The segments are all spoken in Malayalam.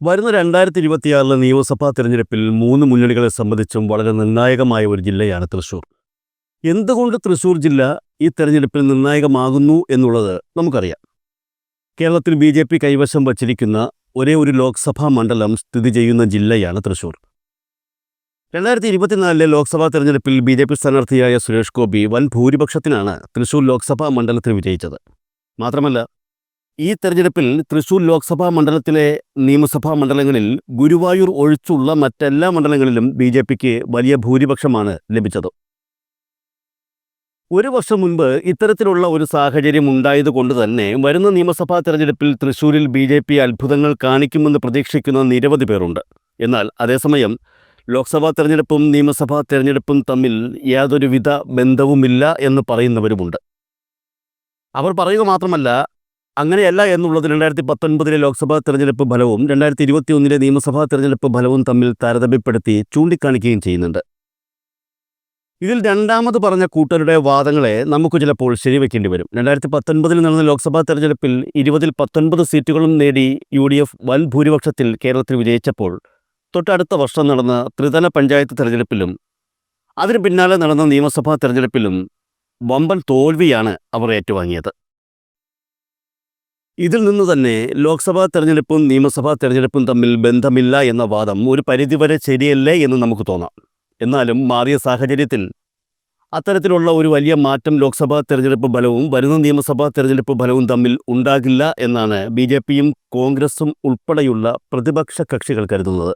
വരുന്ന രണ്ടായിരത്തി ഇരുപത്തിയാറിലെ നിയമസഭാ തിരഞ്ഞെടുപ്പിൽ മൂന്ന് മുന്നണികളെ സംബന്ധിച്ചും വളരെ നിർണായകമായ ഒരു ജില്ലയാണ് തൃശൂർ. എന്തുകൊണ്ട് തൃശൂർ ജില്ല ഈ തെരഞ്ഞെടുപ്പിൽ നിർണായകമാകുന്നു എന്നുള്ളത് നമുക്കറിയാം. കേരളത്തിൽ ബി ജെ പി കൈവശം വച്ചിരിക്കുന്ന ഒരേ ഒരു ലോക്സഭാ മണ്ഡലം സ്ഥിതി ചെയ്യുന്ന ജില്ലയാണ് തൃശൂർ. രണ്ടായിരത്തി ഇരുപത്തിനാലിലെ ലോക്സഭാ തെരഞ്ഞെടുപ്പിൽ ബി ജെ പി സ്ഥാനാർത്ഥിയായ സുരേഷ് ഗോപി വൻ ഭൂരിപക്ഷത്തിനാണ് തൃശൂർ ലോക്സഭാ മണ്ഡലത്തിൽ വിജയിച്ചത്. മാത്രമല്ല ഈ തെരഞ്ഞെടുപ്പിൽ തൃശൂർ ലോക്സഭാ മണ്ഡലത്തിലെ നിയമസഭാ മണ്ഡലങ്ങളിൽ ഗുരുവായൂർ ഒഴിച്ചുള്ള മറ്റെല്ലാ മണ്ഡലങ്ങളിലും ബി ജെ പിക്ക് വലിയ ഭൂരിപക്ഷമാണ് ലഭിച്ചത്. ഒരു വർഷം മുൻപ് ഇത്തരത്തിലുള്ള ഒരു സാഹചര്യം ഉണ്ടായതുകൊണ്ട് തന്നെ വരുന്ന നിയമസഭാ തെരഞ്ഞെടുപ്പിൽ തൃശൂരിൽ ബി ജെ പി അത്ഭുതങ്ങൾ കാണിക്കുമെന്ന് പ്രതീക്ഷിക്കുന്ന നിരവധി പേരുണ്ട്. എന്നാൽ അതേസമയം ലോക്സഭാ തെരഞ്ഞെടുപ്പും നിയമസഭാ തെരഞ്ഞെടുപ്പും തമ്മിൽ യാതൊരുവിധ ബന്ധവുമില്ല എന്ന് പറയുന്നവരുമുണ്ട്. അവർ പറയുക മാത്രമല്ല അങ്ങനെയല്ല എന്നുള്ളത് രണ്ടായിരത്തി പത്തൊൻപതിലെ ലോക്സഭാ തെരഞ്ഞെടുപ്പ് ഫലവും രണ്ടായിരത്തി ഇരുപത്തി ഒന്നിലെ നിയമസഭാ തെരഞ്ഞെടുപ്പ് ഫലവും തമ്മിൽ താരതമ്യപ്പെടുത്തി ചൂണ്ടിക്കാണിക്കുകയും ചെയ്യുന്നുണ്ട്. ഇതിൽ രണ്ടാമത് പറഞ്ഞ കൂട്ടരുടെ വാദങ്ങളെ നമുക്ക് ചിലപ്പോൾ ശരിവെക്കേണ്ടി വരും. രണ്ടായിരത്തി പത്തൊൻപതിൽ നടന്ന ലോക്സഭാ തെരഞ്ഞെടുപ്പിൽ ഇരുപതിൽ പത്തൊൻപത് സീറ്റുകളും നേടി യു ഡി എഫ് വൻ ഭൂരിപക്ഷത്തിൽ കേരളത്തിൽ വിജയിച്ചപ്പോൾ തൊട്ടടുത്ത വർഷം നടന്ന ത്രിതല പഞ്ചായത്ത് തെരഞ്ഞെടുപ്പിലും അതിന് പിന്നാലെ നടന്ന നിയമസഭാ തെരഞ്ഞെടുപ്പിലും വമ്പൻ തോൽവിയാണ് അവർ ഏറ്റുവാങ്ങിയത്. ഇതിൽ നിന്ന് തന്നെ ലോക്സഭാ തെരഞ്ഞെടുപ്പും നിയമസഭാ തെരഞ്ഞെടുപ്പും തമ്മിൽ ബന്ധമില്ല എന്ന വാദം ഒരു പരിധിവരെ ശരിയല്ലേ എന്ന് നമുക്ക് തോന്നാം. എന്നാലും മാറിയ സാഹചര്യത്തിൽ അത്തരത്തിലുള്ള ഒരു വലിയ മാറ്റം ലോക്സഭാ തെരഞ്ഞെടുപ്പ് ഫലവും വരുന്ന നിയമസഭാ തെരഞ്ഞെടുപ്പ് ഫലവും തമ്മിൽ ഉണ്ടാകില്ല എന്നാണ് ബി ജെ പിയും കോൺഗ്രസും ഉൾപ്പെടെയുള്ള പ്രതിപക്ഷ കക്ഷികൾ കരുതുന്നത്.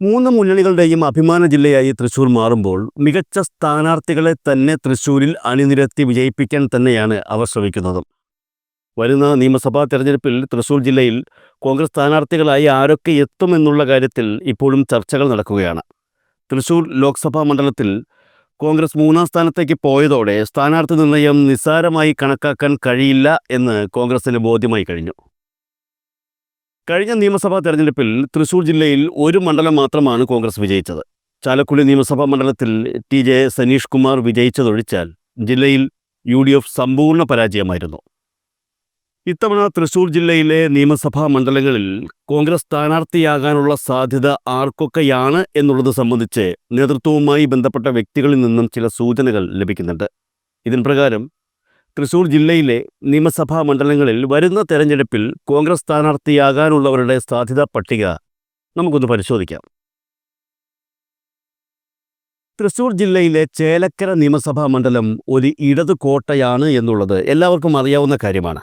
മൂന്ന് മുന്നണികളുടെയും അഭിമാന ജില്ലയായി തൃശൂർ മാറുമ്പോൾ മികച്ച സ്ഥാനാർത്ഥികളെ തന്നെ തൃശൂരിൽ അണിനിരത്തി വിജയിപ്പിക്കാൻ തന്നെയാണ് അവർ ശ്രമിക്കുന്നതും. വരുന്ന നിയമസഭാ തെരഞ്ഞെടുപ്പിൽ തൃശൂർ ജില്ലയിൽ കോൺഗ്രസ് സ്ഥാനാർത്ഥികളായി ആരൊക്കെ എത്തുമെന്നുള്ള കാര്യത്തിൽ ഇപ്പോഴും ചർച്ചകൾ നടക്കുകയാണ്. തൃശൂർ ലോക്സഭാ മണ്ഡലത്തിൽ കോൺഗ്രസ് മൂന്നാം സ്ഥാനത്തേക്ക് പോയതോടെ സ്ഥാനാർത്ഥി നിർണയം നിസ്സാരമായി കണക്കാക്കാൻ കഴിയില്ല എന്ന് കോൺഗ്രസിന് ബോധ്യമായി കഴിഞ്ഞു. കഴിഞ്ഞ നിയമസഭാ തെരഞ്ഞെടുപ്പിൽ തൃശൂർ ജില്ലയിൽ ഒരു മണ്ഡലം മാത്രമാണ് കോൺഗ്രസ് വിജയിച്ചത്. ചാലക്കുടി നിയമസഭാ മണ്ഡലത്തിൽ ടി ജെ സനീഷ് കുമാർ വിജയിച്ചതൊഴിച്ചാൽ ജില്ലയിൽ യു ഡി എഫ് സമ്പൂർണ പരാജയമായിരുന്നു. ഇത്തവണ തൃശൂർ ജില്ലയിലെ നിയമസഭാ മണ്ഡലങ്ങളിൽ കോൺഗ്രസ് സ്ഥാനാർത്ഥിയാകാനുള്ള സാധ്യത ആർക്കൊക്കെയാണ് എന്നുള്ളത് സംബന്ധിച്ച് നേതൃത്വവുമായി ബന്ധപ്പെട്ട വ്യക്തികളിൽ നിന്നും ചില സൂചനകൾ ലഭിക്കുന്നുണ്ട്. ഇതിന് പ്രകാരം തൃശൂർ ജില്ലയിലെ നിയമസഭാ മണ്ഡലങ്ങളിൽ വരുന്ന തെരഞ്ഞെടുപ്പിൽ കോൺഗ്രസ് സ്ഥാനാർത്ഥിയാകാനുള്ളവരുടെ സാധ്യതാ പട്ടിക നമുക്കൊന്ന് പരിശോധിക്കാം. തൃശൂർ ജില്ലയിലെ ചേലക്കര നിയമസഭാ മണ്ഡലം ഒരു ഇടതു കോട്ടയാണ് എന്നുള്ളത് എല്ലാവർക്കും അറിയാവുന്ന കാര്യമാണ്.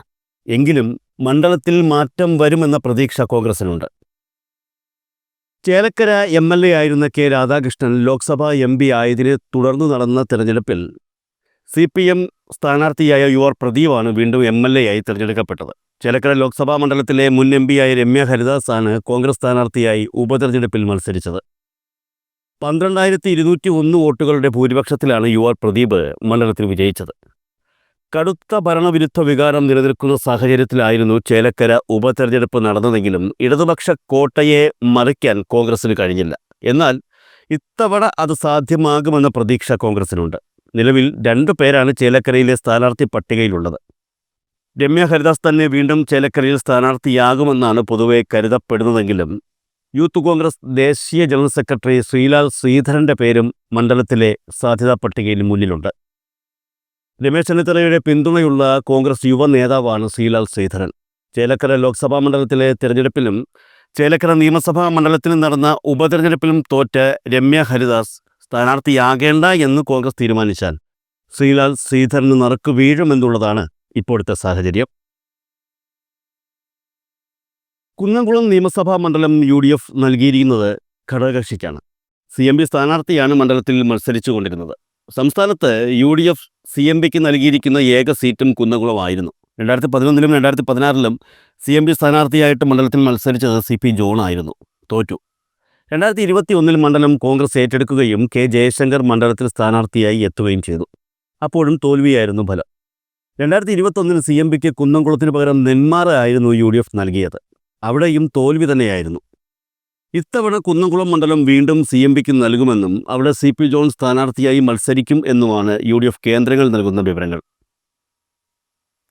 എങ്കിലും മണ്ഡലത്തിൽ മാറ്റം വരുമെന്ന പ്രതീക്ഷ കോൺഗ്രസിനുണ്ട്. ചേലക്കര എം എൽ എ ആയിരുന്ന K Radhakrishnan Lok Sabha M P ആയതിനെ തുടർന്ന് നടന്ന തെരഞ്ഞെടുപ്പിൽ സി പി എം സ്ഥാനാർത്ഥിയായ യു ആർ പ്രദീപാണ് വീണ്ടും എം എൽ എ ആയി തിരഞ്ഞെടുക്കപ്പെട്ടത്. ചേലക്കര ലോക്സഭാ മണ്ഡലത്തിലെ മുൻ എം പിയായ രമ്യ ഹരിദാസാണ് കോൺഗ്രസ് സ്ഥാനാർത്ഥിയായി ഉപതെരഞ്ഞെടുപ്പിൽ മത്സരിച്ചത്. പന്ത്രണ്ടായിരത്തി ഇരുന്നൂറ്റി ഒന്ന് വോട്ടുകളുടെ ഭൂരിപക്ഷത്തിലാണ് യു ആർ പ്രദീപ് മണ്ഡലത്തിൽ വിജയിച്ചത്. കടുത്ത ഭരണവിരുദ്ധ വികാരം നിലനിൽക്കുന്ന സാഹചര്യത്തിലായിരുന്നു ചേലക്കര ഉപതെരഞ്ഞെടുപ്പ് നടന്നതെങ്കിലും ഇടതുപക്ഷ കോട്ടയെ മറിക്കാൻ കോൺഗ്രസിന് കഴിഞ്ഞില്ല. എന്നാൽ ഇത്തവണ അത് സാധ്യമാകുമെന്ന പ്രതീക്ഷ കോൺഗ്രസിനുണ്ട്. നിലവിൽ രണ്ടു പേരാണ് ചേലക്കരയിലെ സ്ഥാനാർത്ഥി പട്ടികയിലുള്ളത്. രമ്യ ഹരിദാസ് തന്നെ വീണ്ടും ചേലക്കരയിൽ സ്ഥാനാർത്ഥിയാകുമെന്നാണ് പൊതുവെ കരുതപ്പെടുന്നതെങ്കിലും യൂത്ത് കോൺഗ്രസ് ദേശീയ ജനറൽ സെക്രട്ടറി ശ്രീലാൽ ശ്രീധരന്റെ പേരും മണ്ഡലത്തിലെ സാധ്യതാ പട്ടികയിൽ മുന്നിലുണ്ട്. രമേശ് ചെന്നിത്തലയുടെ പിന്തുണയുള്ള കോൺഗ്രസ് യുവ നേതാവാണ് ശ്രീലാൽ ശ്രീധരൻ. ചേലക്കര ലോക്സഭാ മണ്ഡലത്തിലെ തെരഞ്ഞെടുപ്പിലും ചേലക്കര നിയമസഭാ മണ്ഡലത്തിൽ നടന്ന ഉപതെരഞ്ഞെടുപ്പിലും തോറ്റ രമ്യ ഹരിദാസ് സ്ഥാനാർത്ഥിയാകേണ്ട എന്ന് കോൺഗ്രസ് തീരുമാനിച്ചാൽ ശ്രീലാൽ ശ്രീധരന് നറുക്ക് വീഴുമെന്നുള്ളതാണ് ഇപ്പോഴത്തെ സാഹചര്യം. കുന്നംകുളം നിയമസഭാ മണ്ഡലം യു ഡി എഫ് നൽകിയിരിക്കുന്നത് ഘടകകക്ഷിക്കാണ്. സി എം പി സ്ഥാനാർത്ഥിയാണ് മണ്ഡലത്തിൽ മത്സരിച്ചുകൊണ്ടിരുന്നത്. സംസ്ഥാനത്ത് U D F C M പിക്ക് നൽകിയിരിക്കുന്ന ഏക സീറ്റും കുന്നംകുളമായിരുന്നു. രണ്ടായിരത്തി പതിനൊന്നിലും രണ്ടായിരത്തി പതിനാറിലും സി എം പി സ്ഥാനാർത്ഥിയായിട്ട് മണ്ഡലത്തിൽ മത്സരിച്ചത് സി പി ജോൺ ആയിരുന്നു. തോറ്റു. രണ്ടായിരത്തി ഇരുപത്തി ഒന്നിൽ മണ്ഡലം കോൺഗ്രസ് ഏറ്റെടുക്കുകയും കെ ജയശങ്കർ മണ്ഡലത്തിൽ സ്ഥാനാർത്ഥിയായി എത്തുകയും ചെയ്തു. അപ്പോഴും തോൽവിയായിരുന്നു ഫലം. രണ്ടായിരത്തി ഇരുപത്തൊന്നിൽ സി എം പിക്ക് കുന്നംകുളത്തിന് പകരം നെന്മാറ ആയിരുന്നു യു ഡി എഫ് നൽകിയത്. അവിടെയും തോൽവി തന്നെയായിരുന്നു. ഇത്തവണ കുന്നംകുളം മണ്ഡലം വീണ്ടും സി എം പിക്ക് നൽകുമെന്നും അവിടെ സി പി ജോൺ സ്ഥാനാർത്ഥിയായി മത്സരിക്കും എന്നുമാണ് യു ഡി എഫ് കേന്ദ്രങ്ങൾ നൽകുന്ന വിവരങ്ങൾ.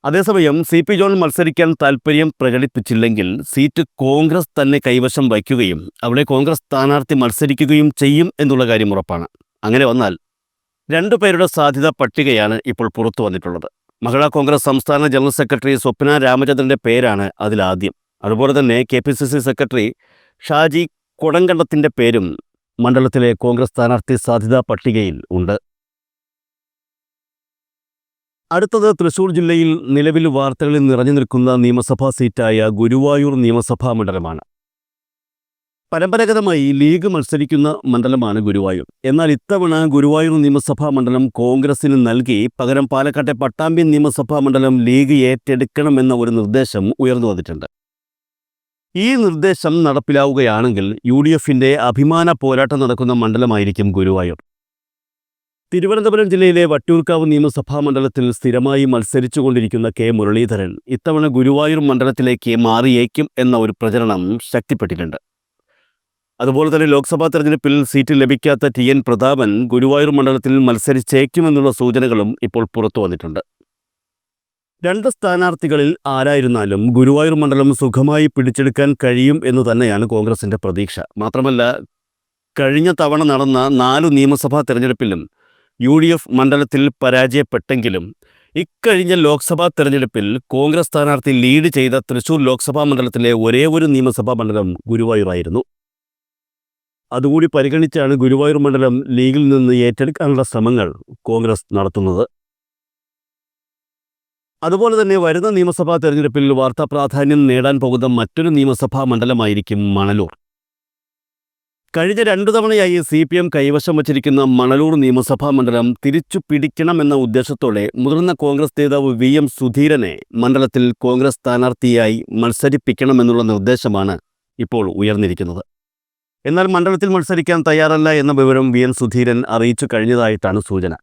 അതേസമയം സി പി ജോൺ മത്സരിക്കാൻ താൽപ്പര്യം പ്രകടിപ്പിച്ചില്ലെങ്കിൽ സീറ്റ് കോൺഗ്രസ് തന്നെ കൈവശം വയ്ക്കുകയും അവിടെ കോൺഗ്രസ് സ്ഥാനാർത്ഥി മത്സരിക്കുകയും ചെയ്യും എന്നുള്ള കാര്യം ഉറപ്പാണ്. അങ്ങനെ വന്നാൽ രണ്ടു പേരുടെ സാധ്യത പട്ടികയാണ് ഇപ്പോൾ പുറത്തു വന്നിട്ടുള്ളത്. മഹിളാ കോൺഗ്രസ് സംസ്ഥാന ജനറൽ സെക്രട്ടറി സ്വപ്ന രാമചന്ദ്രന്റെ പേരാണ് അതിലാദ്യം. അതുപോലെ തന്നെ K P C C secretary Shaji കൊടങ്കണ്ടത്തിന്റെ പേരും മണ്ഡലത്തിലെ കോൺഗ്രസ് സ്ഥാനാർത്ഥി സാധ്യതാ പട്ടികയിൽ ഉണ്ട്. അടുത്തത് തൃശൂർ ജില്ലയിൽ നിലവിൽ വാർത്തകളിൽ നിറഞ്ഞു നിൽക്കുന്ന നിയമസഭാ സീറ്റായ ഗുരുവായൂർ നിയമസഭാ മണ്ഡലമാണ്. പരമ്പരാഗതമായി ലീഗ് മത്സരിക്കുന്ന മണ്ഡലമാണ് ഗുരുവായൂർ. എന്നാൽ ഇത്തവണ ഗുരുവായൂർ നിയമസഭാ മണ്ഡലം കോൺഗ്രസിന് നൽകി പകരം പാലക്കാട്ടെ പട്ടാമ്പി നിയമസഭാ മണ്ഡലം ലീഗ് ഏറ്റെടുക്കണമെന്ന ഒരു നിർദ്ദേശം ഉയർന്നു വന്നിട്ടുണ്ട്. ഈ നിർദ്ദേശം നടപ്പിലാവുകയാണെങ്കിൽ യു ഡി എഫിന്റെ അഭിമാന പോരാട്ടം നടക്കുന്ന മണ്ഡലമായിരിക്കും ഗുരുവായൂർ. തിരുവനന്തപുരം ജില്ലയിലെ വട്ടിയൂർക്കാവ് നിയമസഭാ മണ്ഡലത്തിൽ സ്ഥിരമായി മത്സരിച്ചുകൊണ്ടിരിക്കുന്ന കെ മുരളീധരൻ ഇത്തവണ ഗുരുവായൂർ മണ്ഡലത്തിലേക്ക് മാറിയേക്കും എന്ന ഒരു പ്രചരണം ശക്തിപ്പെട്ടിട്ടുണ്ട്. അതുപോലെ തന്നെ ലോക്സഭാ തെരഞ്ഞെടുപ്പിൽ സീറ്റ് ലഭിക്കാത്ത ടി എൻ പ്രതാപൻ ഗുരുവായൂർ മണ്ഡലത്തിൽ മത്സരിച്ചേക്കുമെന്നുള്ള സൂചനകളും ഇപ്പോൾ പുറത്തു വന്നിട്ടുണ്ട്. രണ്ട് സ്ഥാനാർത്ഥികളിൽ ആരായിരുന്നാലും ഗുരുവായൂർ മണ്ഡലം സുഖമായി പിടിച്ചെടുക്കാൻ കഴിയും എന്ന് തന്നെയാണ് കോൺഗ്രസിന്റെ പ്രതീക്ഷ. മാത്രമല്ല കഴിഞ്ഞ തവണ നടന്ന നാലു നിയമസഭാ തെരഞ്ഞെടുപ്പിലും യു ഡി എഫ് മണ്ഡലത്തിൽ പരാജയപ്പെട്ടെങ്കിലും ഇക്കഴിഞ്ഞ ലോക്സഭാ തെരഞ്ഞെടുപ്പിൽ കോൺഗ്രസ് സ്ഥാനാർത്ഥി ലീഡ് ചെയ്ത തൃശൂർ ലോക്സഭാ മണ്ഡലത്തിലെ ഒരേ ഒരു നിയമസഭാ മണ്ഡലം ഗുരുവായൂരായിരുന്നു. അതുകൂടി പരിഗണിച്ചാണ് ഗുരുവായൂർ മണ്ഡലം ലീഗിൽ നിന്ന് ഏറ്റെടുക്കാനുള്ള ശ്രമങ്ങൾ കോൺഗ്രസ് നടത്തുന്നത്. അതുപോലെ തന്നെ വരുന്ന നിയമസഭാ തെരഞ്ഞെടുപ്പിൽ വാർത്താ പ്രാധാന്യം നേടാൻ പോകുന്ന മറ്റൊരു നിയമസഭാ മണ്ഡലമായിരിക്കും മണലൂർ. കഴിഞ്ഞ രണ്ടു തവണയായി സി പി എം കൈവശം വച്ചിരിക്കുന്ന മണലൂർ നിയമസഭാ മണ്ഡലം തിരിച്ചു പിടിക്കണമെന്ന ഉദ്ദേശത്തോടെ മുതിർന്ന കോൺഗ്രസ് നേതാവ് വി എം സുധീരനെ മണ്ഡലത്തിൽ കോൺഗ്രസ് സ്ഥാനാർത്ഥിയായി മത്സരിപ്പിക്കണമെന്നുള്ള നിർദ്ദേശമാണ് ഇപ്പോൾ ഉയർന്നിരിക്കുന്നത്. എന്നാൽ മണ്ഡലത്തിൽ മത്സരിക്കാൻ തയ്യാറല്ല എന്ന വിവരം വി എൻ സുധീരൻ അറിയിച്ചു കഴിഞ്ഞതായിട്ടാണ് സൂചന.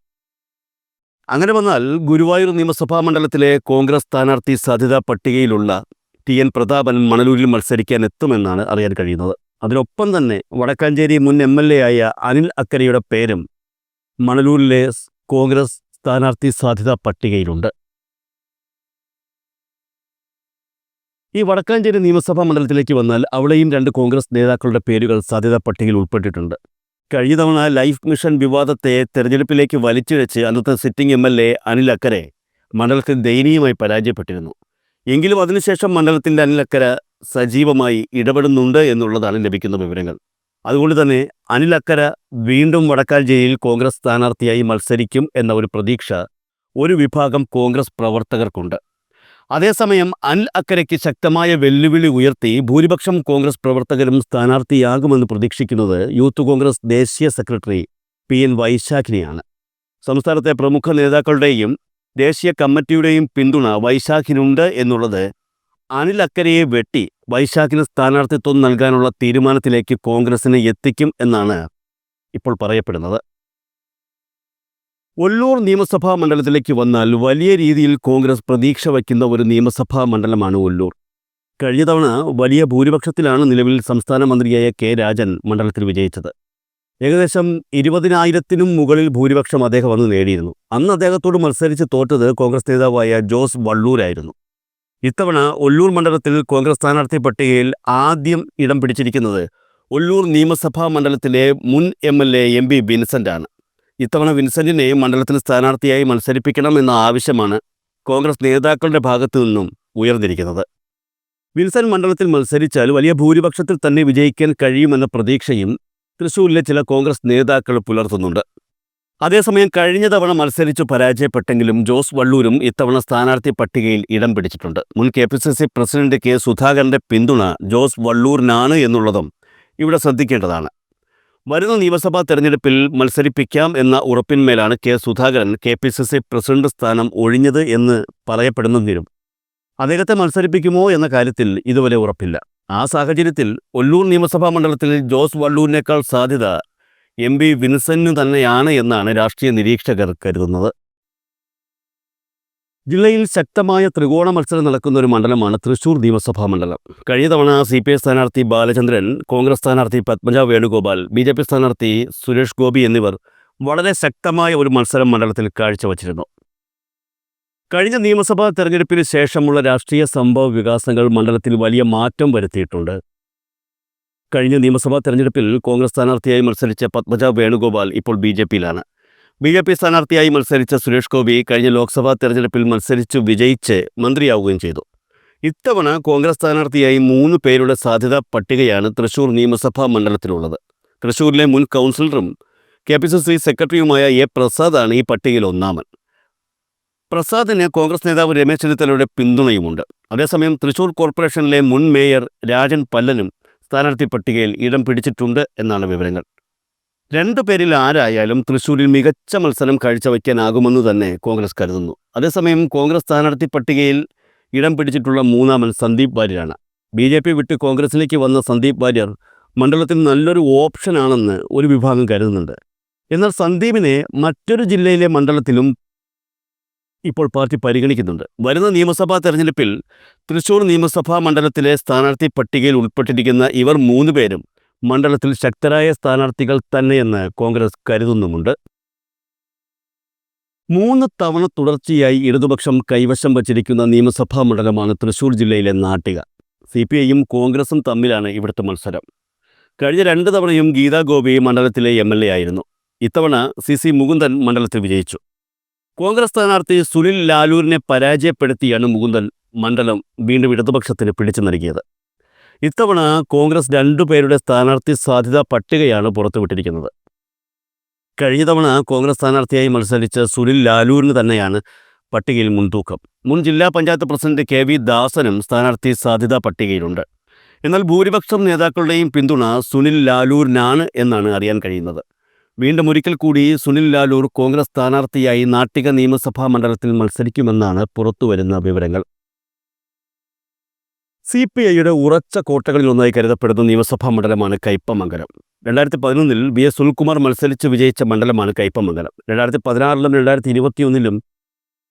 അങ്ങനെ വന്നാൽ ഗുരുവായൂർ നിയമസഭാ മണ്ഡലത്തിലെ കോൺഗ്രസ് സ്ഥാനാർത്ഥി സാധ്യതാ പട്ടികയിലുള്ള ടി എൻ പ്രതാപൻ മണലൂരിൽ മത്സരിക്കാൻ എത്തുമെന്നാണ് അറിയാൻ കഴിയുന്നത്. അതിനൊപ്പം തന്നെ വടക്കാഞ്ചേരി മുൻ എം എൽ എ ആയ അനിൽ അക്കരയുടെ പേരും മണലൂരിലെ കോൺഗ്രസ് സ്ഥാനാർത്ഥി സാധ്യതാ പട്ടികയിലുണ്ട്. ഈ വടക്കാഞ്ചേരി നിയമസഭാ മണ്ഡലത്തിലേക്ക് വന്നാൽ അവിടെയും രണ്ട് കോൺഗ്രസ് നേതാക്കളുടെ പേരുകൾ സാധ്യതാ പട്ടികയിൽ ഉൾപ്പെട്ടിട്ടുണ്ട്. കഴിഞ്ഞ തവണ ലൈഫ് മിഷൻ വിവാദത്തെ തെരഞ്ഞെടുപ്പിലേക്ക് വലിച്ചിഴച്ച് അന്നത്തെ sitting M L A Anil Akkara മണ്ഡലത്തിൽ ദയനീയമായി പരാജയപ്പെട്ടിരുന്നു. എങ്കിലും അതിനുശേഷം മണ്ഡലത്തിന്റെ അനിൽ അക്കര സജീവമായി ഇടപെടുന്നുണ്ട് എന്നുള്ളതാണ് ലഭിക്കുന്ന വിവരങ്ങൾ. അതുകൊണ്ട് തന്നെ അനിൽ അക്കര വീണ്ടും വടക്കാഞ്ചേരിയിൽ കോൺഗ്രസ് സ്ഥാനാർത്ഥിയായി മത്സരിക്കും എന്ന ഒരു പ്രതീക്ഷ ഒരു വിഭാഗം കോൺഗ്രസ് പ്രവർത്തകർക്കുണ്ട്. അതേസമയം അനിൽ അക്കരയ്ക്ക് ശക്തമായ വെല്ലുവിളി ഉയർത്തി ഭൂരിപക്ഷം കോൺഗ്രസ് പ്രവർത്തകരും സ്ഥാനാർത്ഥിയാകുമെന്ന് പ്രതീക്ഷിക്കുന്നത് യൂത്ത് കോൺഗ്രസ് ദേശീയ സെക്രട്ടറി പി എൻ വൈശാഖിനെയാണ്. സംസ്ഥാനത്തെ പ്രമുഖ നേതാക്കളുടെയും ദേശീയ കമ്മിറ്റിയുടെയും പിന്തുണ വൈശാഖിനുണ്ട് എന്നുള്ളത് അനിൽ അക്കരയെ വെട്ടി വൈശാഖിന് സ്ഥാനാർത്ഥിത്വം നൽകാനുള്ള തീരുമാനത്തിലേക്ക് കോൺഗ്രസിനെ എത്തിക്കും എന്നാണ് ഇപ്പോൾ പറയപ്പെടുന്നത്. ഒല്ലൂർ നിയമസഭാ മണ്ഡലത്തിലേക്ക് വന്നാൽ വലിയ രീതിയിൽ കോൺഗ്രസ് പ്രതീക്ഷ വയ്ക്കുന്ന ഒരു നിയമസഭാ മണ്ഡലമാണ് ഒല്ലൂർ കഴിഞ്ഞ തവണ വലിയ ഭൂരിപക്ഷത്തിലാണ് നിലവിൽ സംസ്ഥാന മന്ത്രിയായ കെ രാജൻ മണ്ഡലത്തിൽ വിജയിച്ചത്. ഏകദേശം ഇരുപതിനായിരത്തിനും മുകളിൽ ഭൂരിപക്ഷം അദ്ദേഹം അന്ന് നേടിയിരുന്നു. അന്ന് അദ്ദേഹത്തോട് മത്സരിച്ച് തോറ്റത് കോൺഗ്രസ് നേതാവായ ജോസ് വള്ളൂരായിരുന്നു ഇത്തവണ ഒല്ലൂർ മണ്ഡലത്തിൽ കോൺഗ്രസ് സ്ഥാനാർത്ഥി പട്ടികയിൽ ആദ്യം ഇടം പിടിച്ചിരിക്കുന്നത് ഒല്ലൂർ നിയമസഭാ മണ്ഡലത്തിലെ മുൻ M L A M B വിൻസെന്റാണ് ഇത്തവണ വിൻസെന്റിനെയും മണ്ഡലത്തിന് സ്ഥാനാർത്ഥിയായി മത്സരിപ്പിക്കണം എന്ന ആവശ്യമാണ് കോൺഗ്രസ് നേതാക്കളുടെ ഭാഗത്തു നിന്നും ഉയർന്നിരിക്കുന്നത്. വിൽസൺ മണ്ഡലത്തിൽ മത്സരിച്ചാൽ വലിയ ഭൂരിപക്ഷത്തിൽ തന്നെ വിജയിക്കാൻ കഴിയുമെന്ന പ്രതീക്ഷയും തൃശൂരിലെ ചില കോൺഗ്രസ് നേതാക്കൾ പുലർത്തുന്നുണ്ട്. അതേസമയം കഴിഞ്ഞ തവണ മത്സരിച്ചു പരാജയപ്പെട്ടെങ്കിലും ജോസ് വള്ളൂരും ഇത്തവണ സ്ഥാനാർത്ഥി പട്ടികയിൽ ഇടം പിടിച്ചിട്ടുണ്ട്. മുൻ K P C C president K സുധാകരന്റെ പിന്തുണ ജോസ് വള്ളൂരിനാണ് എന്നുള്ളതും ഇവിടെ ശ്രദ്ധിക്കേണ്ടതാണ്. വരുന്ന നിയമസഭാ തെരഞ്ഞെടുപ്പിൽ മത്സരിപ്പിക്കാം എന്ന ഉറപ്പിന്മേലാണ് K Sudhakaran K P C C president സ്ഥാനം ഒഴിഞ്ഞത് എന്ന് പറയപ്പെടുന്നെങ്കിലും അദ്ദേഹത്തെ മത്സരിപ്പിക്കുമോ എന്ന കാര്യത്തിൽ ഇതുവരെ ഉറപ്പില്ല. ആ സാഹചര്യത്തിൽ ഒല്ലൂർ നിയമസഭാ മണ്ഡലത്തിൽ ജോസ് വള്ളൂരിനേക്കാൾ സാധ്യത എം പി വിൻസെന്റിനു തന്നെയാണ് എന്നാണ് രാഷ്ട്രീയ നിരീക്ഷകർ കരുതുന്നത്. ജില്ലയിൽ ശക്തമായ ത്രികോണ മത്സരം നടക്കുന്ന ഒരു മണ്ഡലമാണ് തൃശൂർ നിയമസഭാ മണ്ഡലം. കഴിഞ്ഞ തവണ സി പി ഐ സ്ഥാനാർത്ഥി ബാലചന്ദ്രൻ കോൺഗ്രസ് സ്ഥാനാർത്ഥി Padmaja Venugopal B J P സ്ഥാനാർത്ഥി സുരേഷ് ഗോപി എന്നിവർ വളരെ ശക്തമായ ഒരു മത്സരം മണ്ഡലത്തിൽ കാഴ്ചവച്ചിരുന്നു. കഴിഞ്ഞ നിയമസഭാ തെരഞ്ഞെടുപ്പിന് ശേഷമുള്ള രാഷ്ട്രീയ സംഭവ വികാസങ്ങൾ മണ്ഡലത്തിൽ വലിയ മാറ്റം വരുത്തിയിട്ടുണ്ട്. കഴിഞ്ഞ നിയമസഭാ തെരഞ്ഞെടുപ്പിൽ കോൺഗ്രസ് സ്ഥാനാർത്ഥിയായി മത്സരിച്ച പത്മജ വേണുഗോപാൽ ഇപ്പോൾ ബി ജെ പിയിലാണ്. ബി ജെ പി സ്ഥാനാർത്ഥിയായി മത്സരിച്ച സുരേഷ് ഗോപി കഴിഞ്ഞ ലോക്സഭാ തെരഞ്ഞെടുപ്പിൽ മത്സരിച്ചു വിജയിച്ച് മന്ത്രിയാവുകയും ചെയ്തു. ഇത്തവണ കോൺഗ്രസ് സ്ഥാനാർത്ഥിയായി മൂന്ന് പേരുടെ സാധ്യതാ പട്ടികയാണ് തൃശൂർ നിയമസഭാ മണ്ഡലത്തിലുള്ളത്. തൃശൂരിലെ മുൻ കൗൺസിലറും കെ പി സി സി സെക്രട്ടറിയുമായ എ പ്രസാദാണ് ഈ പട്ടികയിൽ ഒന്നാമൻ. പ്രസാദിന് കോൺഗ്രസ് നേതാവ് രമേശ് ചെന്നിത്തലയുടെ പിന്തുണയുമുണ്ട്. അതേസമയം തൃശൂർ കോർപ്പറേഷനിലെ മുൻ മേയർ രാജൻ പല്ലനും സ്ഥാനാർത്ഥി പട്ടികയിൽ ഇടം പിടിച്ചിട്ടുണ്ട് എന്നാണ് വിവരങ്ങൾ. രണ്ടു പേരിൽ ആരായാലും തൃശൂരിൽ മികച്ച മത്സരം കാഴ്ചവെക്കാനാകുമെന്ന് തന്നെ കോൺഗ്രസ് കരുതുന്നു. അതേസമയം കോൺഗ്രസ് സ്ഥാനാർത്ഥി പട്ടികയിൽ ഇടം പിടിച്ചിട്ടുള്ള മൂന്നാമൻ സന്ദീപ് വാര്യരാണ്. ബി ജെ പി വിട്ട് കോൺഗ്രസിലേക്ക് വന്ന സന്ദീപ് വാര്യർ മണ്ഡലത്തിൽ നല്ലൊരു ഓപ്ഷനാണെന്ന് ഒരു വിഭാഗം കരുതുന്നുണ്ട്. എന്നാൽ സന്ദീപിനെ മറ്റൊരു ജില്ലയിലെ മണ്ഡലത്തിലും ഇപ്പോൾ പാർട്ടി പരിഗണിക്കുന്നുണ്ട്. വരുന്ന നിയമസഭാ തെരഞ്ഞെടുപ്പിൽ തൃശൂർ നിയമസഭാ മണ്ഡലത്തിലെ സ്ഥാനാർത്ഥി പട്ടികയിൽ ഉൾപ്പെട്ടിരിക്കുന്ന ഇവർ മൂന്ന് പേരും മണ്ഡലത്തിൽ ശക്തരായ സ്ഥാനാർത്ഥികൾ തന്നെയെന്ന് കോൺഗ്രസ് കരുതുന്നുമുണ്ട്. മൂന്ന് തവണ തുടർച്ചയായി ഇടതുപക്ഷം കൈവശം വച്ചിരിക്കുന്ന നിയമസഭാ മണ്ഡലമാണ് തൃശൂർ ജില്ലയിലെ നാട്ടിക. സി പി ഐയും കോൺഗ്രസും തമ്മിലാണ് ഇവിടുത്തെ മത്സരം. കഴിഞ്ഞ രണ്ട് തവണയും ഗീതാ ഗോപി മണ്ഡലത്തിലെ എം എൽ എ ആയിരുന്നു. ഇത്തവണ സി സി മുകുന്ദൻ മണ്ഡലത്തിൽ വിജയിച്ചു. കോൺഗ്രസ് സ്ഥാനാർത്ഥി സുനിൽ ലാലൂരിനെ പരാജയപ്പെടുത്തിയാണ് മുകുന്ദൻ മണ്ഡലം വീണ്ടും ഇടതുപക്ഷത്തിന് പിടിച്ചു നൽകിയത്. ഇത്തവണ കോൺഗ്രസ് രണ്ടുപേരുടെ സ്ഥാനാർത്ഥി സാധ്യതാ പട്ടികയാണ് പുറത്തുവിട്ടിരിക്കുന്നത്. കഴിഞ്ഞ തവണ കോൺഗ്രസ് സ്ഥാനാർത്ഥിയായി മത്സരിച്ച സുനിൽ ലാലൂരിന് തന്നെയാണ് പട്ടികയിൽ മുൻതൂക്കം. മുൻ ജില്ലാ പഞ്ചായത്ത് പ്രസിഡന്റ് കെ വി ദാസനും സ്ഥാനാർത്ഥി സാധ്യതാ പട്ടികയിലുണ്ട്. എന്നാൽ ഭൂരിപക്ഷം നേതാക്കളുടെയും പിന്തുണ സുനിൽ ലാലൂരിനാണ് എന്നാണ് അറിയാൻ കഴിയുന്നത്. വീണ്ടും ഒരിക്കൽ കൂടി സുനിൽ ലാലൂർ കോൺഗ്രസ് സ്ഥാനാർത്ഥിയായി നാട്ടിക നിയമസഭാ മണ്ഡലത്തിൽ മത്സരിക്കുമെന്നാണ് പുറത്തുവരുന്ന വിവരങ്ങൾ. സി പി ഐയുടെ ഉറച്ച കോട്ടകളിലൊന്നായി കരുതപ്പെടുന്ന നിയമസഭാ മണ്ഡലമാണ് കയ്പമംഗലം. രണ്ടായിരത്തി പതിനൊന്നിൽ വി. എസ്. സുൽകുമാർ മത്സരിച്ച് വിജയിച്ച മണ്ഡലമാണ് കയ്പമംഗലം. രണ്ടായിരത്തി പതിനാറിലും രണ്ടായിരത്തി ഇരുപത്തിയൊന്നിലും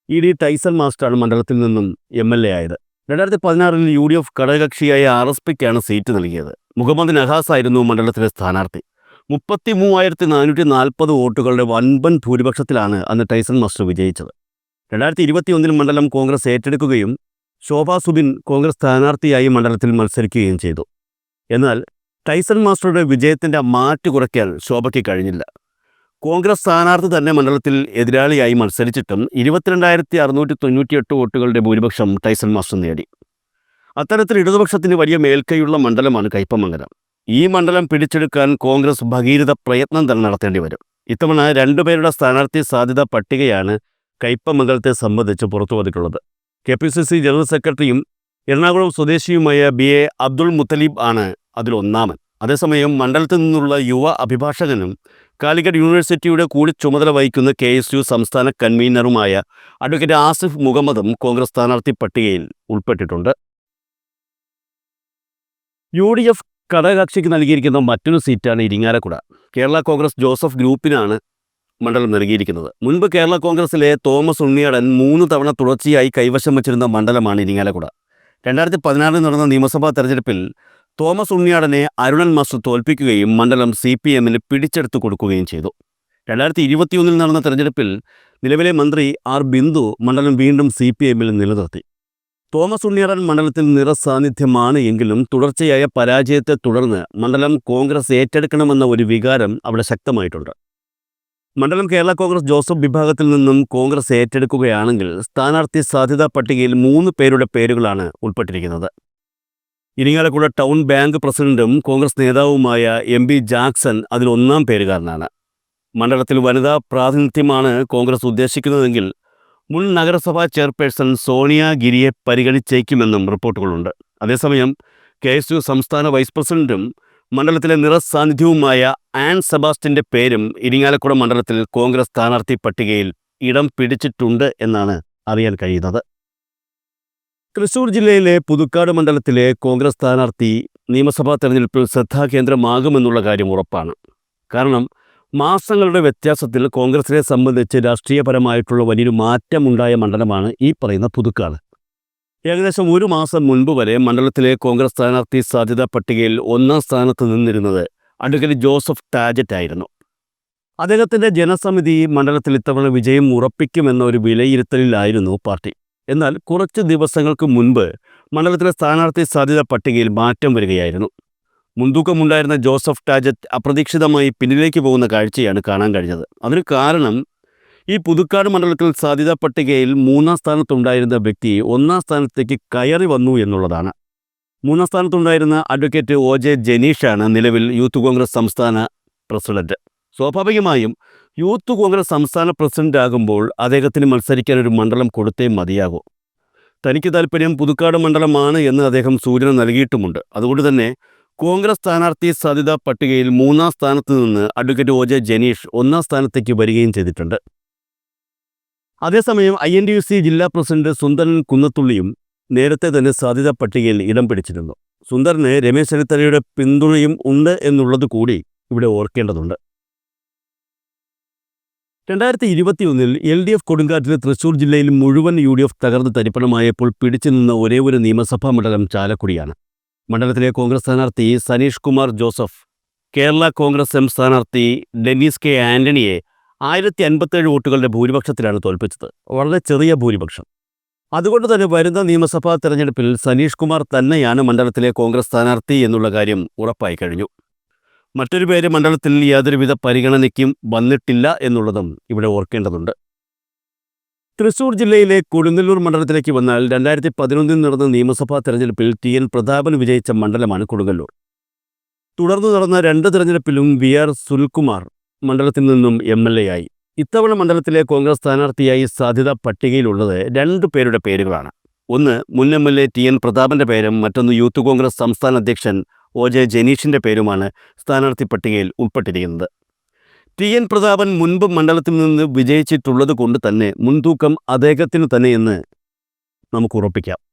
ഇ. ഡി. ടൈസൺ മാസ്റ്ററാണ് മണ്ഡലത്തിൽ നിന്നും എം. എൽ. എ. ആയത്. രണ്ടായിരത്തി പതിനാറിൽ യു. ഡി. എഫ് ഘടകകക്ഷിയായ ആർ. എസ്. പിക്കാണ് സീറ്റ് നൽകിയത്. മുഹമ്മദ് നഹാസ് ആയിരുന്നു മണ്ഡലത്തിലെ സ്ഥാനാർത്ഥി. മുപ്പത്തി മൂവായിരത്തി നാനൂറ്റി നാൽപ്പത് വോട്ടുകളുടെ വൻപൻ ഭൂരിപക്ഷത്തിലാണ് അന്ന് ടൈസൺ മാസ്റ്റർ വിജയിച്ചത്. രണ്ടായിരത്തി ഇരുപത്തിയൊന്നിൽ മണ്ഡലം കോൺഗ്രസ് ഏറ്റെടുക്കുകയും ശോഭാ സുബിൻ കോൺഗ്രസ് സ്ഥാനാർത്ഥിയായി മണ്ഡലത്തിൽ മത്സരിക്കുകയും ചെയ്തു. എന്നാൽ ടൈസൺ മാസ്റ്ററുടെ വിജയത്തിന്റെ മാറ്റ് കുറയ്ക്കാൻ ശോഭയ്ക്ക് കഴിഞ്ഞില്ല. കോൺഗ്രസ് സ്ഥാനാർത്ഥി തന്നെ മണ്ഡലത്തിൽ എതിരാളിയായി മത്സരിച്ചിട്ടും ഇരുപത്തിരണ്ടായിരത്തി അറുന്നൂറ്റി തൊണ്ണൂറ്റിയെട്ട് വോട്ടുകളുടെ ഭൂരിപക്ഷം ടൈസൺ മാസ്റ്റർ നേടി. അത്തരത്തിൽ ഇടതുപക്ഷത്തിന് വലിയ മേൽക്കൈയുള്ള മണ്ഡലമാണ് കയ്പമംഗലം. ഈ മണ്ഡലം പിടിച്ചെടുക്കാൻ കോൺഗ്രസ് ഭഗീരഥ പ്രയത്നം തന്നെ നടത്തേണ്ടി വരും. ഇത്തവണ രണ്ടുപേരുടെ സ്ഥാനാർത്ഥി സാധ്യത പട്ടികയാണ് കയ്പമംഗലത്തെ സംബന്ധിച്ച് പുറത്തു വന്നിട്ടുള്ളത് K P C C general സെക്രട്ടറിയും എറണാകുളം സ്വദേശിയുമായ ബി എ അബ്ദുൾ മുത്തലീബ് ആണ് അതിലൊന്നാമൻ അതേസമയം മണ്ഡലത്തിൽ നിന്നുള്ള യുവ അഭിഭാഷകനും കാലിക്കറ്റ് യൂണിവേഴ്സിറ്റിയുടെ കൂടി ചുമതല വഹിക്കുന്ന കെ എസ് യു സംസ്ഥാന കൺവീനറുമായ അഡ്വക്കേറ്റ് ആസിഫ് മുഹമ്മദും കോൺഗ്രസ് സ്ഥാനാർത്ഥി പട്ടികയിൽ ഉൾപ്പെട്ടിട്ടുണ്ട്. യു ഡി എഫ് ഘടകകക്ഷിക്ക് നൽകിയിരിക്കുന്ന മറ്റൊരു സീറ്റാണ് ഇരിങ്ങാലക്കുട. കേരള കോൺഗ്രസ് ജോസഫ് ഗ്രൂപ്പിനാണ് മണ്ഡലം നൽകിയിരിക്കുന്നത്. മുൻപ് കേരള കോൺഗ്രസിലെ തോമസ് ഉണ്ണിയടൻ മൂന്ന് തവണ തുടർച്ചയായി കൈവശം വച്ചിരുന്ന മണ്ഡലമാണ് ഇരിങ്ങാലക്കുട. രണ്ടായിരത്തി പതിനാറിൽ നടന്ന നിയമസഭാ തെരഞ്ഞെടുപ്പിൽ തോമസ് ഉണ്ണിയാടനെ അരുണൻ മസു തോൽപ്പിക്കുകയും മണ്ഡലം സി പി എമ്മിന് പിടിച്ചെടുത്തു കൊടുക്കുകയും ചെയ്തു. രണ്ടായിരത്തി ഇരുപത്തിയൊന്നിൽ നടന്ന തെരഞ്ഞെടുപ്പിൽ നിലവിലെ മന്ത്രി ആർ ബിന്ദു മണ്ഡലം വീണ്ടും സി പി എമ്മിൽ നിലനിർത്തി. തോമസ് ഉണ്ണിയാടൻ മണ്ഡലത്തിൽ നിറസാന്നിധ്യമാണ് എങ്കിലും തുടർച്ചയായ പരാജയത്തെ തുടർന്ന് മണ്ഡലം കോൺഗ്രസ് ഏറ്റെടുക്കണമെന്ന ഒരു വികാരം അവിടെ ശക്തമായിട്ടുണ്ട്. മണ്ഡലം കേരള കോൺഗ്രസ് ജോസഫ് വിഭാഗത്തിൽ നിന്നും കോൺഗ്രസ് ഏറ്റെടുക്കുകയാണെങ്കിൽ സ്ഥാനാർത്ഥി സാധ്യതാ പട്ടികയിൽ മൂന്ന് പേരുടെ പേരുകളാണ് ഉൾപ്പെട്ടിരിക്കുന്നത്. ഇരിങ്ങാലക്കുട ടൗൺ ബാങ്ക് പ്രസിഡന്റും കോൺഗ്രസ് നേതാവുമായ എം ബി ജാക്സൺ അതിലൊന്നാം പേരുകാരനാണ്. മണ്ഡലത്തിൽ വനിതാ പ്രാതിനിധ്യമാണ് കോൺഗ്രസ് ഉദ്ദേശിക്കുന്നതെങ്കിൽ മുൻ നഗരസഭാ ചെയർപേഴ്സൺ സോണിയ ഗിരിയെ പരിഗണിച്ചേക്കുമെന്നും റിപ്പോർട്ടുകളുണ്ട്. അതേസമയം കെ എസ് യു സംസ്ഥാന വൈസ് പ്രസിഡന്റും മണ്ഡലത്തിലെ നിറസാന്നിധ്യവുമായ ആൻ സെബാസ്റ്റിന്റെ പേരും ഇരിങ്ങാലക്കുട മണ്ഡലത്തിൽ കോൺഗ്രസ് സ്ഥാനാർത്ഥി പട്ടികയിൽ ഇടം പിടിച്ചിട്ടുണ്ട് എന്നാണ് അറിയാൻ കഴിയുന്നത്. തൃശൂർ ജില്ലയിലെ പുതുക്കാട് മണ്ഡലത്തിലെ കോൺഗ്രസ് സ്ഥാനാർത്ഥി നിയമസഭാ തെരഞ്ഞെടുപ്പിൽ ശ്രദ്ധാകേന്ദ്രമാകുമെന്നുള്ള കാര്യം ഉറപ്പാണ്. കാരണം മാസങ്ങളുടെ വ്യത്യാസത്തിൽ കോൺഗ്രസിനെ സംബന്ധിച്ച് രാഷ്ട്രീയപരമായിട്ടുള്ള വലിയൊരു മാറ്റമുണ്ടായ മണ്ഡലമാണ് ഈ പറയുന്ന പുതുക്കാട്. ഏകദേശം ഒരു മാസം മുൻപ് വരെ മണ്ഡലത്തിലെ കോൺഗ്രസ് സ്ഥാനാർത്ഥി സാധ്യതാ പട്ടികയിൽ ഒന്നാം സ്ഥാനത്ത് നിന്നിരുന്നത് അഡ്വക്കേറ്റ് ജോസഫ് ടാജറ്റ് ആയിരുന്നു. അദ്ദേഹത്തിന്റെ ജനസമിതി മണ്ഡലത്തിൽ ഇത്തവണ വിജയം ഉറപ്പിക്കുമെന്ന ഒരു വിലയിരുത്തലിലായിരുന്നു പാർട്ടി. എന്നാൽ കുറച്ച് ദിവസങ്ങൾക്ക് മുൻപ് മണ്ഡലത്തിലെ സ്ഥാനാർത്ഥി സാധ്യതാ പട്ടികയിൽ മാറ്റം വരികയായിരുന്നു. മുൻതൂക്കമുണ്ടായിരുന്ന ജോസഫ് ടാജറ്റ് അപ്രതീക്ഷിതമായി പിന്നിലേക്ക് പോകുന്ന കാഴ്ചയാണ് കാണാൻ കഴിഞ്ഞത്. അതിന് കാരണം ഈ പുതുക്കാട് മണ്ഡലത്തിൽ സാധ്യതാ പട്ടികയിൽ മൂന്നാം സ്ഥാനത്തുണ്ടായിരുന്ന വ്യക്തി ഒന്നാം സ്ഥാനത്തേക്ക് കയറി വന്നു എന്നുള്ളതാണ്. മൂന്നാം സ്ഥാനത്തുണ്ടായിരുന്ന അഡ്വക്കേറ്റ് ഒ ജെ ജനീഷാണ് നിലവിൽ യൂത്ത് കോൺഗ്രസ് സംസ്ഥാന പ്രസിഡന്റ്. സ്വാഭാവികമായും യൂത്ത് കോൺഗ്രസ് സംസ്ഥാന പ്രസിഡന്റ് ആകുമ്പോൾ അദ്ദേഹത്തിന് മത്സരിക്കാൻ ഒരു മണ്ഡലം കൊടുത്തേ മതിയാകൂ. തനിക്ക് താല്പര്യം പുതുക്കാട് മണ്ഡലമാണ് എന്ന് അദ്ദേഹം സൂചന നൽകിയിട്ടുമുണ്ട്. അതുകൊണ്ട് തന്നെ കോൺഗ്രസ് സ്ഥാനാർത്ഥി സാധ്യതാ പട്ടികയിൽ മൂന്നാം സ്ഥാനത്ത് നിന്ന് അഡ്വക്കേറ്റ് ഒ ജെ ജനീഷ് ഒന്നാം സ്ഥാനത്തേക്ക് വരികയും ചെയ്തിട്ടുണ്ട്. അതേസമയം I N D U C ജില്ലാ പ്രസിഡന്റ് സുന്ദരൻ കുന്നത്തുള്ളിയും നേരത്തെ തന്നെ സാധ്യതാ പട്ടികയിൽ ഇടം പിടിച്ചിരുന്നു. സുന്ദറിന് രമേശ് ചെന്നിത്തലയുടെ പിന്തുണയും ഉണ്ട് എന്നുള്ളത് കൂടി ഇവിടെ ഓർക്കേണ്ടതുണ്ട്. രണ്ടായിരത്തി ഇരുപത്തിയൊന്നിൽ എൽ ഡി എഫ് കൊടുങ്കാറ്റിലെ തൃശൂർ ജില്ലയിൽ മുഴുവൻ യു ഡി എഫ് തകർന്ന് തരിപ്പണമായപ്പോൾ പിടിച്ചു നിന്ന ഒരേ ഒരു നിയമസഭാ മണ്ഡലം ചാലക്കുടിയാണ്. മണ്ഡലത്തിലെ കോൺഗ്രസ് സ്ഥാനാർത്ഥി സനീഷ് കുമാർ ജോസഫ് കേരള കോൺഗ്രസ് എം സ്ഥാനാർത്ഥി ഡെന്നീസ് കെ ആന്റണിയെ ആയിരത്തി അൻപത്തേഴ് വോട്ടുകളുടെ ഭൂരിപക്ഷത്തിലാണ് തോൽപ്പിച്ചത്. വളരെ ചെറിയ ഭൂരിപക്ഷം. അതുകൊണ്ട് തന്നെ വരുന്ന നിയമസഭാ തെരഞ്ഞെടുപ്പിൽ സനീഷ് കുമാർ തന്നെയാണ് മണ്ഡലത്തിലെ കോൺഗ്രസ് സ്ഥാനാർത്ഥി എന്നുള്ള കാര്യം ഉറപ്പായി കഴിഞ്ഞു. മറ്റൊരു പേര് മണ്ഡലത്തിൽ യാതൊരുവിധ പരിഗണനയ്ക്കും വന്നിട്ടില്ല എന്നുള്ളതും ഇവിടെ ഓർക്കേണ്ടതുണ്ട്. തൃശൂർ ജില്ലയിലെ കൊടുങ്ങല്ലൂർ മണ്ഡലത്തിലേക്ക് വന്നാൽ രണ്ടായിരത്തി പതിനൊന്നിൽ നടന്ന നിയമസഭാ തെരഞ്ഞെടുപ്പിൽ ടി എൻ പ്രതാപൻ വിജയിച്ച മണ്ഡലമാണ് കൊടുങ്ങല്ലൂർ. തുടർന്ന് നടന്ന രണ്ട് തെരഞ്ഞെടുപ്പിലും വി ആർ സുൽകുമാർ മണ്ഡലത്തിൽ നിന്നും എം എൽ എ ആയി. ഇത്തവണ മണ്ഡലത്തിലെ കോൺഗ്രസ് സ്ഥാനാർത്ഥിയായി സാധ്യതാ പട്ടികയിലുള്ളത് രണ്ട് പേരുടെ പേരുകളാണ്. ഒന്ന് മുൻ M L A T N പ്രതാപന്റെ പേരും മറ്റൊന്ന് യൂത്ത് കോൺഗ്രസ് സംസ്ഥാന അധ്യക്ഷൻ ഒ ജെ ജനീഷിന്റെ പേരുമാണ് സ്ഥാനാർത്ഥി പട്ടികയിൽ ഉൾപ്പെട്ടിരിക്കുന്നത്. ടി എൻ പ്രതാപൻ മുൻപ് മണ്ഡലത്തിൽ നിന്ന് വിജയിച്ചിട്ടുള്ളത് കൊണ്ട് തന്നെ മുൻതൂക്കം അദ്ദേഹത്തിന് തന്നെയെന്ന് നമുക്ക് ഉറപ്പിക്കാം.